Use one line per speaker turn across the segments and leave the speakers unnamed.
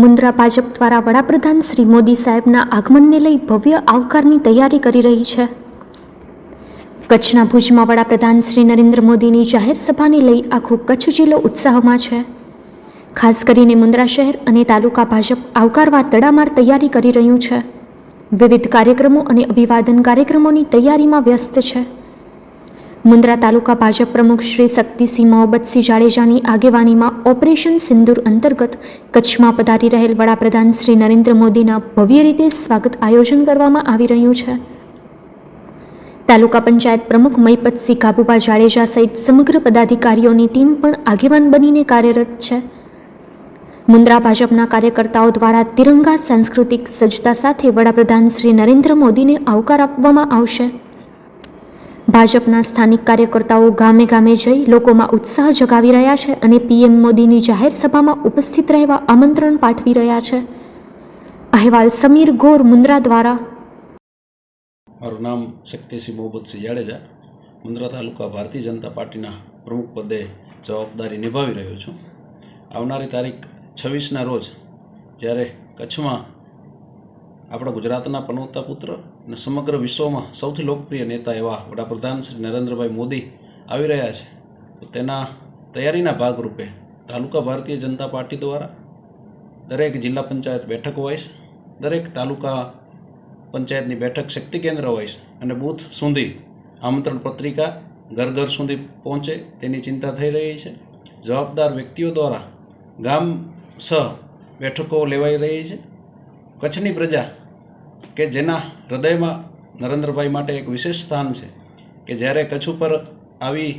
મુન્દ્રા ભાજપ દ્વારા વડાપ્રધાન શ્રી મોદી સાહેબના આગમનને લઈ ભવ્ય આવકારની તૈયારી કરી રહી છે. કચ્છના ભુજમાં વડાપ્રધાન શ્રી નરેન્દ્ર મોદીની જાહેર સભાને લઈ આખું કચ્છ જિલ્લો ઉત્સાહમાં છે. ખાસ કરીને મુન્દ્રા શહેર અને તાલુકા ભાજપ આવકારવા તડામાર તૈયારી કરી રહ્યું છે. વિવિધ કાર્યક્રમો અને અભિવાદન કાર્યક્રમોની તૈયારીમાં વ્યસ્ત છે. મુન્દ્રા તાલુકા ભાજપ પ્રમુખ શ્રી શક્તિસિંહ મોહબ્બતસિંહ જાડેજાની આગેવાનીમાં ઓપરેશન સિંદૂર અંતર્ગત કચ્છમાં પધારી રહેલ વડાપ્રધાન શ્રી નરેન્દ્ર મોદીના ભવ્ય રીતે સ્વાગત આયોજન કરવામાં આવી રહ્યું છે. તાલુકા પંચાયત પ્રમુખ મહીપતસિંહ કાબુભા જાડેજા સહિત સમગ્ર પદાધિકારીઓની ટીમ પણ આગેવાન બનીને કાર્યરત છે. મુન્દ્રા ભાજપના કાર્યકર્તાઓ દ્વારા તિરંગા સાંસ્કૃતિક સજ્જતા સાથે વડાપ્રધાન શ્રી નરેન્દ્ર મોદીને આવકાર આપવામાં આવશે. ભાજપના સ્થાનિક કાર્યકર્તાઓ ગામે ગામે જઈ લોકોમાં ઉત્સાહ જગાવી રહ્યા છે અને પીએમ મોદીની જાહેર સભામાં ઉપસ્થિત રહેવા આમંત્રણ પાઠવી રહ્યા છે. અહેવાલ સમીર ગોર, મુન્દ્રા દ્વારા.
મારું નામ શક્તિસિંહ મોહમ્મદસિંહ જાડેજા મુન્દ્રા તાલુકા ભારતીય જનતા પાર્ટીના પ્રમુખ પદે જવાબદારી નિભાવી રહ્યો છું. આવનારી તારીખ છવ્વીસના રોજ જ્યારે કચ્છમાં આપણા ગુજરાતના પનોતા પુત્ર અને સમગ્ર વિશ્વમાં સૌથી લોકપ્રિય નેતા એવા વડાપ્રધાન શ્રી નરેન્દ્રભાઈ મોદી આવી રહ્યા છે. તેના તૈયારીના ભાગરૂપે તાલુકા ભારતીય જનતા પાર્ટી દ્વારા દરેક જિલ્લા પંચાયત બેઠક વાઇઝ દરેક તાલુકા પંચાયતની બેઠક શક્તિ કેન્દ્ર વાઇઝ અને બૂથ સુધી આમંત્રણ પત્રિકા ઘર ઘર સુધી પહોંચે તેની ચિંતા થઈ રહી છે. જવાબદાર વ્યક્તિઓ દ્વારા ગામ સહ બેઠકો લેવાઈ રહી છે. કચ્છની પ્રજા કે જેના હૃદયમાં નરેન્દ્રભાઈ માટે એક વિશેષ સ્થાન છે કે જ્યારે કચ્છ ઉપર આવી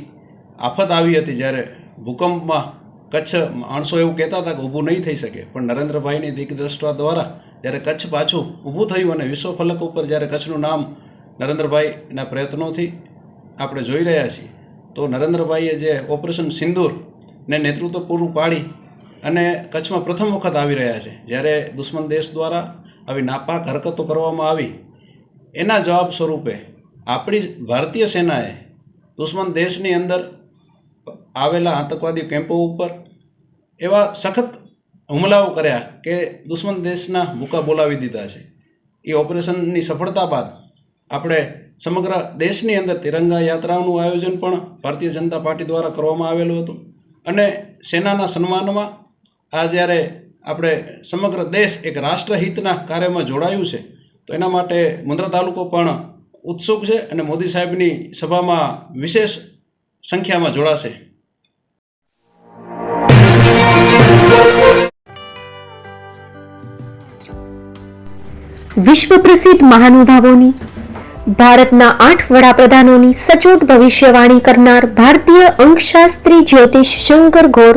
આફત આવી હતી, જ્યારે ભૂકંપમાં કચ્છ માણસો એવું કહેતા હતા કે ઊભું નહીં થઈ શકે, પણ નરેન્દ્રભાઈની દિગ્દ્રષ્ટા દ્વારા જ્યારે કચ્છ પાછું ઊભું થયું અને વિશ્વફલક ઉપર જ્યારે કચ્છનું નામ નરેન્દ્રભાઈના પ્રયત્નોથી આપણે જોઈ રહ્યા છીએ, તો નરેન્દ્રભાઈએ જે ઓપરેશન સિંદૂરને નેતૃત્વ પૂરું પાડી અને કચ્છમાં પ્રથમ વખત આવી રહ્યા છે, જ્યારે દુશ્મન દેશ દ્વારા આવી નાપાક હરકતો કરવામાં આવી, એના જવાબ સ્વરૂપે આપણી ભારતીય સેનાએ દુશ્મન દેશની અંદર આવેલા આતંકવાદી કેમ્પો ઉપર એવા સખત હુમલાઓ કર્યા કે દુશ્મન દેશના મુકા બોલાવી દીધા છે. એ ઓપરેશનની સફળતા બાદ આપણે સમગ્ર દેશની અંદર તિરંગા યાત્રાઓનું આયોજન પણ ભારતીય જનતા પાર્ટી દ્વારા કરવામાં આવેલું હતું. અને સેનાના સન્માનમાં આ જ્યારે આપણે સમગ્ર દેશ એક રાષ્ટ્રહિતના કાર્યમાં જોડાયું છે, તો એના માટે મુંદ્રા તાલુકો પણ ઉત્સુક છે અને મોદી સાહેબની સભામાં વિશેષ સંખ્યામાં જોડાશે.
વિશ્વ પ્રસિદ્ધ મહાનુભાવોની, ભારતના આઠ વડાપ્રધાનોની સચોટ ભવિષ્યવાણી કરનાર ભારતીય અંકશાસ્ત્રી જ્યોતિષ શંકર ગોર